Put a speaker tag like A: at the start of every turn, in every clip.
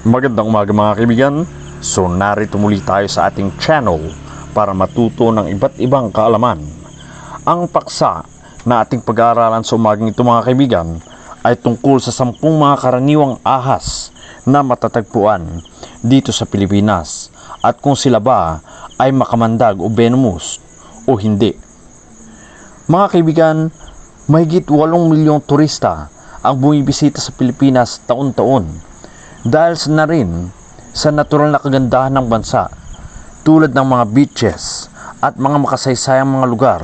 A: Magandang umaga mga kaibigan. So narito muli tayo sa ating channel para matuto ng iba't ibang kaalaman. Ang paksa na ating pag-aaralan sa umagang ito mga kaibigan ay tungkol sa sampung mga karaniwang ahas na matatagpuan dito sa Pilipinas at kung sila ba ay makamandag o venomous o hindi. Mga kaibigan, mahigit 8 milyong turista ang bumibisita sa Pilipinas taon-taon dahil na rin sa natural na kagandahan ng bansa tulad ng mga beaches at mga makasaysayang mga lugar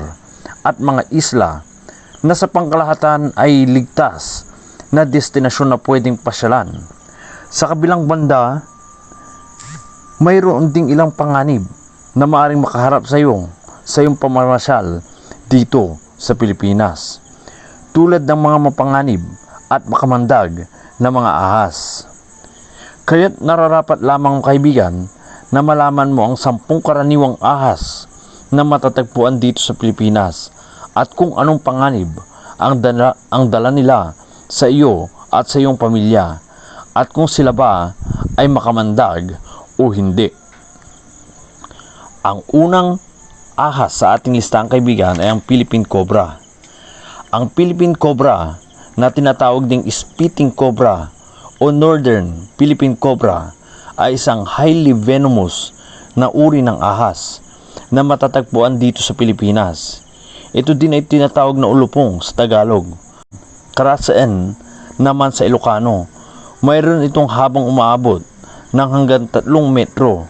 A: at mga isla na sa pangkalahatan ay ligtas na destinasyon na pwedeng pasyalan. Sa kabilang banda, mayroon ding ilang panganib na maaring makaharap sa iyo sa iyong pamamasyal dito sa Pilipinas. Tulad ng mga mapanganib at makamandag na mga ahas. Kaya't nararapat lamang kaibigan na malaman mo ang sampung karaniwang ahas na matatagpuan dito sa Pilipinas at kung anong panganib ang dala, ang dala nila sa iyo at sa iyong pamilya at kung sila ba ay makamandag o hindi. Ang unang ahas sa ating listahan kaibigan ay ang Philippine Cobra. Ang Philippine Cobra na tinatawag ding spitting cobra o Northern Philippine Cobra ay isang highly venomous na uri ng ahas na matatagpuan dito sa Pilipinas. Ito din ay tinatawag na ulupong sa Tagalog. Karasaan naman sa Ilocano. Mayroon itong habang umaabot ng hanggang 3 metro.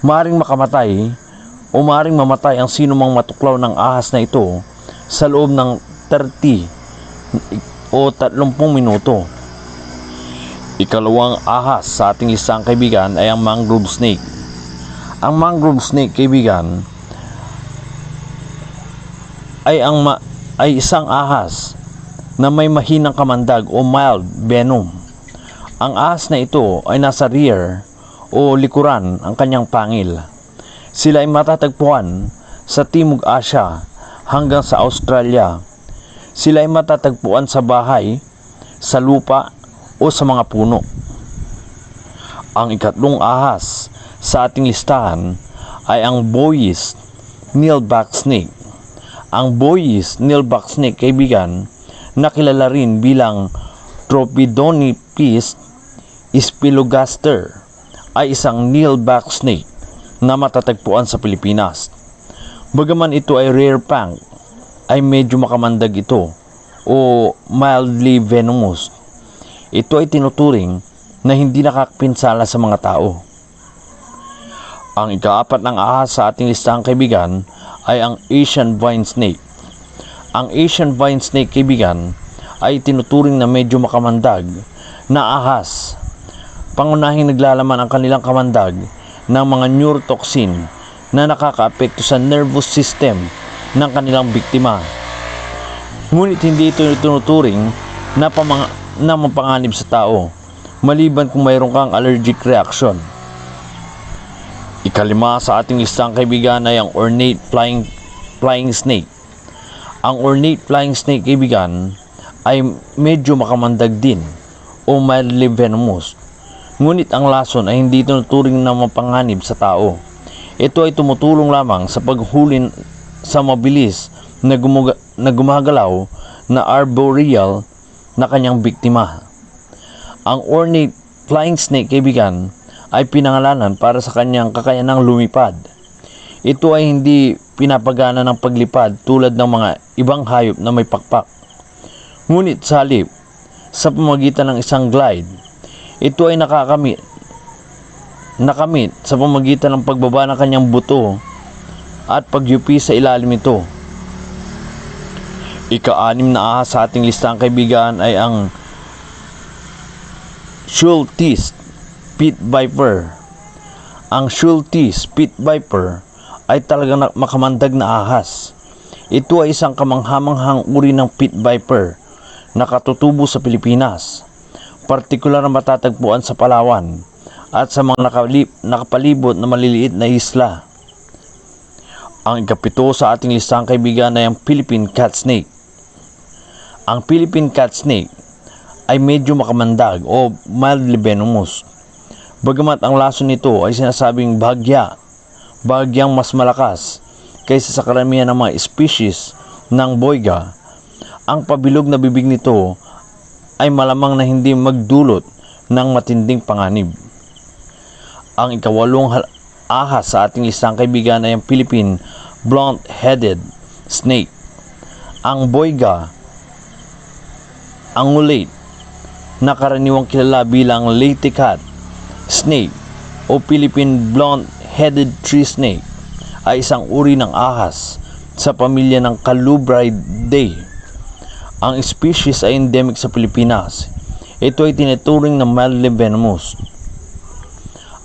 A: Maring makamatay o maring mamatay ang sino mang matuklaw ng ahas na ito sa loob ng 30 o 30 minuto. Ikalawang ahas sa ating isang kaibigan ay ang mangrove snake. Ang mangrove snake kaibigan ay ang ma- ay isang ahas na may mahinang kamandag o mild venom. Ang ahas na ito ay nasa rear o likuran ang kanyang pangil. Sila ay matatagpuan sa Timog Asya hanggang sa Australia. Sila ay matatagpuan sa bahay, sa lupa o sa mga puno. Ang ikatlong ahas sa ating listahan ay ang Boyes Neelback Snake. Ang Boyes Neelback Snake, kaibigan, nakilala rin bilang Tropidonipis spilogaster ay isang neelback snake na matatagpuan sa Pilipinas. Bagaman ito ay rare pang, ay medyo makamandag ito o mildly venomous. Ito ay tinuturing na hindi nakakapinsala sa mga tao. Ang ikaapat ng ahas sa ating listahang kaibigan ay ang Asian vine snake. Ang Asian vine snake kaibigan ay tinuturing na medyo makamandag na ahas. Pangunahing naglalaman ang kanilang kamandag ng mga neurotoxin na nakakaapekto sa nervous system ng kanilang biktima. Ngunit hindi ito tinuturing na, pamang, na mapanganib sa tao maliban kung mayroon kang allergic reaction. Ikalima sa ating listang kaibigan ay ang ornate flying, flying snake. Ang ornate flying snake kaibigan ay medyo makamandag din o mildly venomous. Ngunit ang lason ay hindi tinuturing na mapanganib sa tao. Ito ay tumutulong lamang sa paghuli sa mabilis na, gumuga, na gumagalaw na arboreal na kanyang biktima. Ang ornate flying snake kaibigan ay pinangalanan para sa kanyang kakayanang lumipad. Ito ay hindi pinapagana ng paglipad tulad ng mga ibang hayop na may pakpak. Ngunit sa halip, sa pamagitan ng isang glide, ito ay nakakamit nakamit sa pamagitan ng pagbaba ng kanyang buto at pagyupi sa ilalim nito. Ika-anim na ahas sa ating listang kaibigan ay ang Schultes Pit Viper. Ang Schultes Pit Viper ay talagang makamandag na ahas. Ito ay isang kamanghamanghang uri ng pit viper na katutubo sa Pilipinas. Partikular na matatagpuan sa Palawan at sa mga nakalip, nakapalibot na maliliit na isla. Ang ikapito sa ating listang kaibigan ay ang Philippine Cat Snake. Ang Philippine Cat Snake ay medyo makamandag o mildly venomous. Bagamat ang lason nito ay sinasabing bahagya, bahagyang mas malakas kaysa sa karamihan ng mga species ng boyga, ang pabilog na bibig nito ay malamang na hindi magdulot ng matinding panganib. Ang ikawalong ahas sa ating isang kaibigan ay ang Philippine Blunt-Headed Snake. Ang boyga, ungulate, na karaniwang kilala bilang lady cat snake o Philippine Blunt-Headed Tree Snake ay isang uri ng ahas sa pamilya ng Calubridae. Ang species ay endemic sa Pilipinas. Ito ay tinuturing na mildly venomous.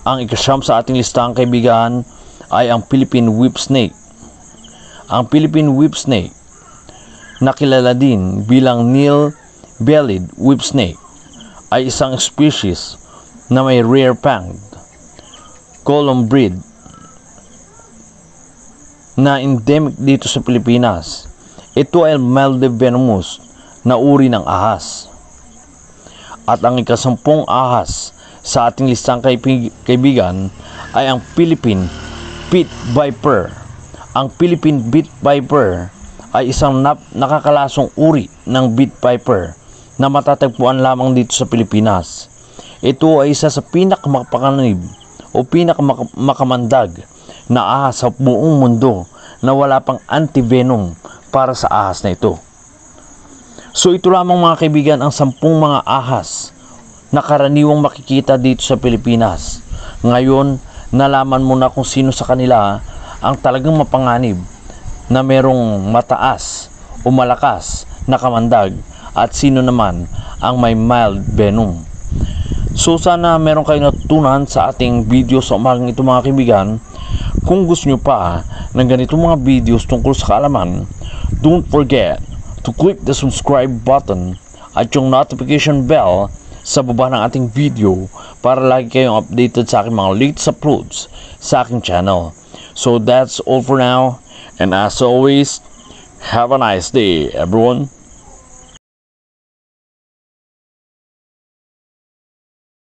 A: Ang ikasyam sa ating listahang kaibigan ay ang Philippine Whip Snake. Ang Philippine Whip Snake, nakilala din bilang Nil-Bellied Whip Snake, ay isang species na may rare fanged column breed na endemic dito sa Pilipinas. Ito ay mildly venomous na uri ng ahas. At ang ikasampung ahas sa ating listang kaibig- kaibigan ay ang Philippine Pit Viper. Ang Philippine Pit Viper ay isang nakakalasong uri ng Pit Viper na matatagpuan lamang dito sa Pilipinas. Ito ay isa sa pinakamapanganib o pinakamakamandag na ahas sa buong mundo na wala pang antivenom para sa ahas na ito. So ito lamang mga kaibigan ang sampung mga ahas na karaniwang makikita dito sa Pilipinas. Ngayon, nalaman mo na kung sino sa kanila ang talagang mapanganib na merong mataas o malakas na kamandag at sino naman ang may mild venom. So sana meron kayo natutunan sa ating video sa umagang ito mga kaibigan. Kung gusto nyo pa ng ganitong mga videos tungkol sa kaalaman, don't forget to click the subscribe button at yung notification bell sa baba ng ating video para lagi kayong updated sa aking mga latest uploads sa aking channel. So that's all for now and as always, have a nice day everyone.